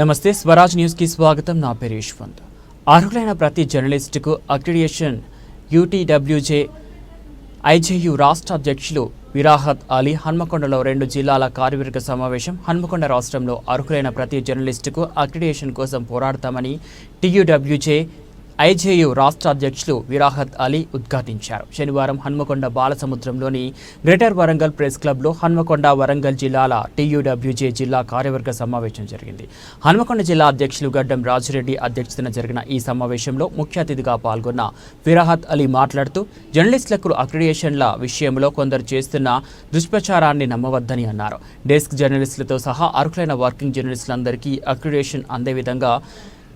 నమస్తే స్వరాజ్ న్యూస్కి స్వాగతం. నా పేరు యశ్వంత్. అర్హులైన ప్రతి జర్నలిస్టుకు అక్రిడియేషన్ యూటీడబ్ల్యూజే ఐజేయు రాష్ట్ర అధ్యక్షులు విరాహత్ అలీ హన్మకొండలో రెండు జిల్లాల కార్యవర్గ సమావేశం హన్మకొండ రాష్ట్రంలో అర్హులైన ప్రతి జర్నలిస్టుకు అక్రిడియేషన్ కోసం పోరాడతామని టీయూడబ్ల్యూజే ఐజేయు రాష్ట్ర అధ్యక్షులు విరాహత్ అలీ ఉద్ఘాటించారు. శనివారం హన్మకొండ బాలసముద్రంలోని గ్రేటర్ వరంగల్ ప్రెస్ క్లబ్లో హన్మకొండ వరంగల్ జిల్లాల టీయూడబ్ల్యూజే జిల్లా కార్యవర్గ సమావేశం జరిగింది. హన్మకొండ జిల్లా అధ్యక్షులు గడ్డం రాజిరెడ్డి అధ్యక్షతన జరిగిన ఈ సమావేశంలో ముఖ్య అతిథిగా పాల్గొన్న విరాహత్ అలీ మాట్లాడుతూ జర్నలిస్టులకు అక్రిడియేషన్ల విషయంలో కొందరు చేస్తున్న దుష్ప్రచారాన్ని నమ్మవద్దని అన్నారు. డెస్క్ జర్నలిస్టులతో సహా అర్హులైన వర్కింగ్ జర్నలిస్టులందరికీ అక్రిడియేషన్ అందే విధంగా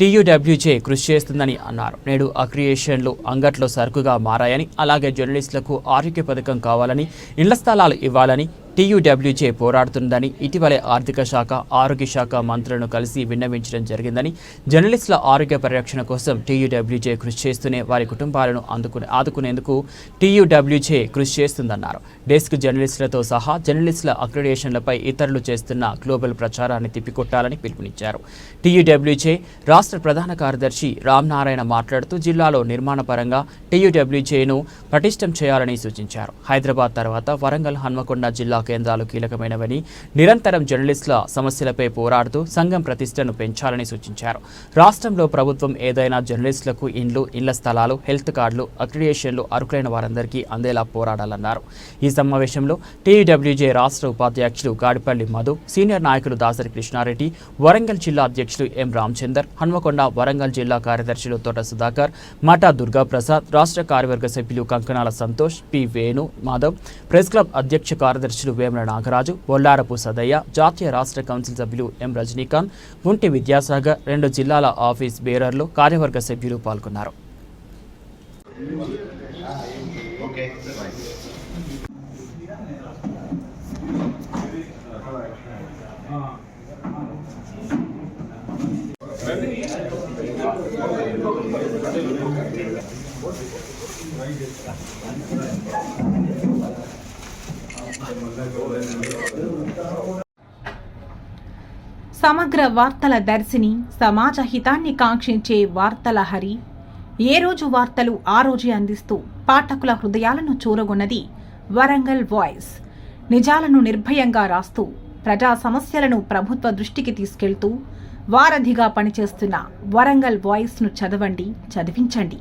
టీయూడబ్ల్యూజే కృషి చేస్తుందని అన్నారు. నేడు అక్రియేషన్లు అంగట్లో సరుకుగా మారాయని అలాగే జర్నలిస్టులకు ఆరోగ్య పథకం కావాలని ఇళ్ళ స్థలాలు ఇవ్వాలని టీయూడబ్ల్యూజే పోరాడుతుందని ఇటీవలే ఆర్థిక శాఖ ఆరోగ్య శాఖ మంత్రులను కలిసి విన్నవించడం జరిగిందని జర్నలిస్టుల ఆరోగ్య పరిరక్షణ కోసం టీయూడబ్ల్యూజే కృషి చేస్తూనే వారి కుటుంబాలను అందుకునే ఆదుకునేందుకు టీయూడబ్ల్యూజే కృషి చేస్తుందన్నారు. డెస్క్ జర్నలిస్టులతో సహా జర్నలిస్టుల అక్రిడేషన్లపై ఇతరులు చేస్తున్న గ్లోబల్ ప్రచారాన్ని తిప్పికొట్టాలని పిలుపునిచ్చారు. టీయూడబ్ల్యూజే రాష్ట్ర ప్రధాన కార్యదర్శి రామ్ నారాయణ మాట్లాడుతూ జిల్లాలో నిర్మాణ పరంగా టీయూడబ్ల్యూజేను పటిష్టం చేయాలని సూచించారు. హైదరాబాద్ తర్వాత వరంగల్ హన్మకొండ జిల్లా కేంద్రాలు కీలకమైనవని నిరంతరం జర్నలిస్టుల సమస్యలపై పోరాడుతూ సంఘం ప్రతిష్టను పెంచాలని సూచించారు. రాష్ట్రంలో ప్రభుత్వం ఏదైనా జర్నలిస్టులకు ఇండ్లు ఇళ్ళ స్థలాలు హెల్త్ కార్డులు అక్రిడియేషన్లు అర్హులైన వారందరికీ అందేలా పోరాడాలన్నారు. ఈ సమావేశంలో టీడబ్ల్యూజే రాష్ట్ర ఉపాధ్యక్షులు గాడిపల్లి మధు సీనియర్ నాయకులు దాసరి కృష్ణారెడ్డి వరంగల్ జిల్లా అధ్యక్షులు ఎం రామచందర్ హన్మకొండ వరంగల్ జిల్లా కార్యదర్శులు తోట సుధాకర్ మఠా దుర్గాప్రసాద్ రాష్ట్ర కార్యవర్గ సభ్యులు Kankanala Santosh P Venu Madhav press club అధ్యక్ష కార్యదర్శులు వేమల నాగరాజు బొల్లారపు సదయ్య జాతీయ రాష్ట్ర కౌన్సిల్ సభ్యులు ఎం రజనీకాంత్ గుంటి విద్యాసాగర్ రెండు జిల్లాల ఆఫీస్ బేరర్లు కార్యవర్గ సభ్యులు పాల్గొన్నారు. సమగ్ర వార్తల దర్శిని సమాజ హితాన్ని కాంక్షించే వార్తల హరి. ఏ రోజు వార్తలు ఆ రోజే అందిస్తూ పాఠకుల హృదయాలను చూరగొన్నది వరంగల్ వాయిస్. నిజాలను నిర్భయంగా రాస్తూ ప్రజా సమస్యలను ప్రభుత్వ దృష్టికి తీసుకెళ్తూ వారధిగా పనిచేస్తున్న వరంగల్ వాయిస్ను చదవండి చదివించండి.